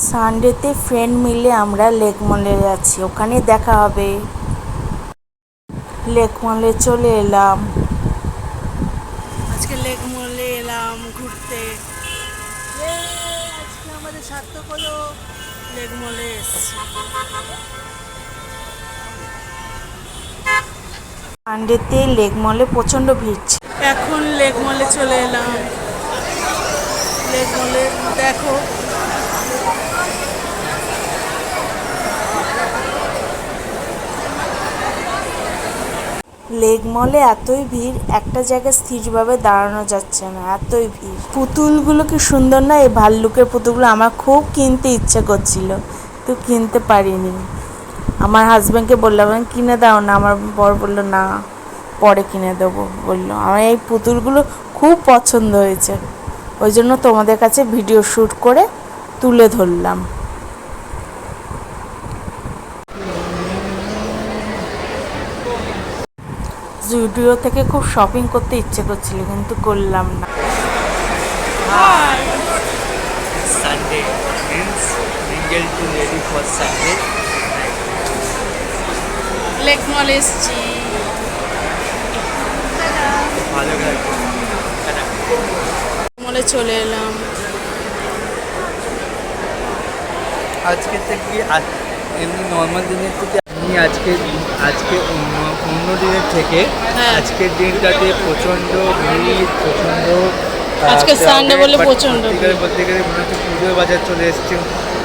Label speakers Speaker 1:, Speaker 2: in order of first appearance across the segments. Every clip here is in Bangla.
Speaker 1: সানডেতে ফ্রেন্ড মিলে আমরা লেক মলে যাচ্ছি। ওখানে দেখা হবে। লেক মলে চলে এলাম। আজকে লেক মলে এলাম ঘুরতে। আমাদের সার্থক হলো লেক মলে সানডেতে লেক মলে প্রচণ্ড ভিড়। এখন লেক মলে চলে এলাম। লেক মলে দেখো লেক মলে এতই ভিড়, একটা জায়গায় স্থিরভাবে দাঁড়ানো যাচ্ছে না, এতই ভিড়। পুতুলগুলো কি সুন্দর না? এই ভাল্লুকের পুতুলগুলো আমার খুব কিনতে ইচ্ছে করছিল, তো কিনতে পারিনি। আমার হাজব্যান্ডকে বললাম কিনে দাও না। আমার বর বলল, না, পরে কিনে দেবো। বলল, আমার এই পুতুলগুলো খুব পছন্দ হয়েছে। ওই জন্য তোমাদের কাছে ভিডিও শ্যুট করে তুলে ধরলাম। জুডিও থেকে খুব শপিং করতে ইচ্ছে করছিল কিন্তু করলাম না. লেক মল এসছি
Speaker 2: ভালো
Speaker 1: মলে চলে এলাম।
Speaker 2: আজকে থেকে আজ- এমনি নর্মাল দিনের থেকে আমি আজকে আজকে অন্য দিনের থেকে
Speaker 1: হ্যাঁ।
Speaker 2: আজকের দিনটাতে প্রচণ্ড ভিড় প্রচণ্ড
Speaker 1: আজকে Sunday বলে প্রচণ্ড
Speaker 2: প্রত্যেকের প্রত্যেকের মনে হচ্ছে পুজোর বাজার চলে এসছে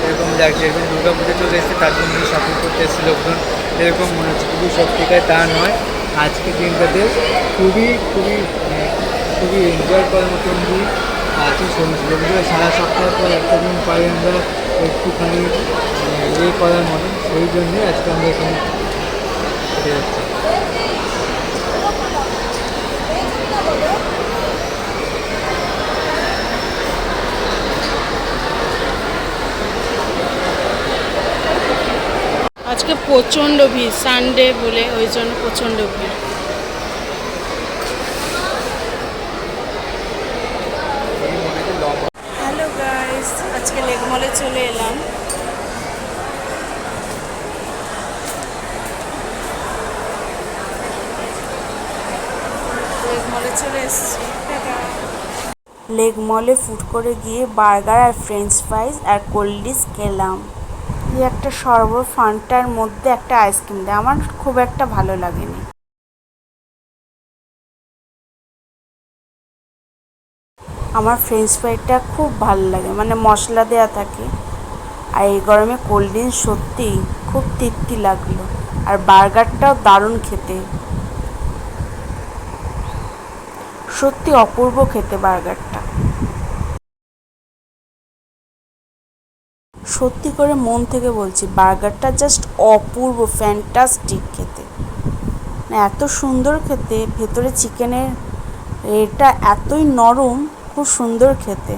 Speaker 2: এরকম লাগছে এরকম দুর্গা পুজো চলে এসছে তার জন্য শপিং করতে এসছে লোকজন এরকম মনে হচ্ছে কিন্তু সত্যিকার তা নয়। আজকের দিনটাতে খুবই খুবই মানে, খুবই এনজয় করার মতন দিন আছে লোকগুলো সারা সপ্তাহ পর একটা দিন পাই আমরা একটুখানি ইয়ে করার মতন। সেই জন্যই আজকে আমরা এখানে বেরোচ্ছি
Speaker 1: আজকে প্রচণ্ড ভিড় সানডে বলে ওই জন্য প্রচণ্ড ভিড় হ্যালো গাইস আজকে লেক মলে চলে এলাম লেক মলে চলে এসেছি। লেক মলে ফুড করে গিয়ে বার্গার আর ফ্রেঞ্চ ফ্রাইজ আর কোল্ড ড্রিঙ্কস খেলাম। এই একটা সর্ব ফান্টার মধ্যে একটা আইসক্রিম দেয়। আমার খুব একটা ভালো লাগেনি। আমার ফ্রেঞ্চ ফ্রাইটা খুব ভালো লাগে। মানে মশলা দেওয়া থাকে। আর এই গরমে কোল্ড ড্রিঙ্কস সত্যি খুব তৃপ্তি লাগল। আর বার্গারটাও দারুণ খেতে। সত্যি অপূর্ব খেতে বার্গারটা। সত্যি করে মন থেকে বলছি, বার্গারটা জাস্ট অপূর্ব ফ্যান্টাস্টিক খেতে। এত সুন্দর খেতে, ভেতরে চিকেনের এটা এতই নরম, খুব সুন্দর খেতে।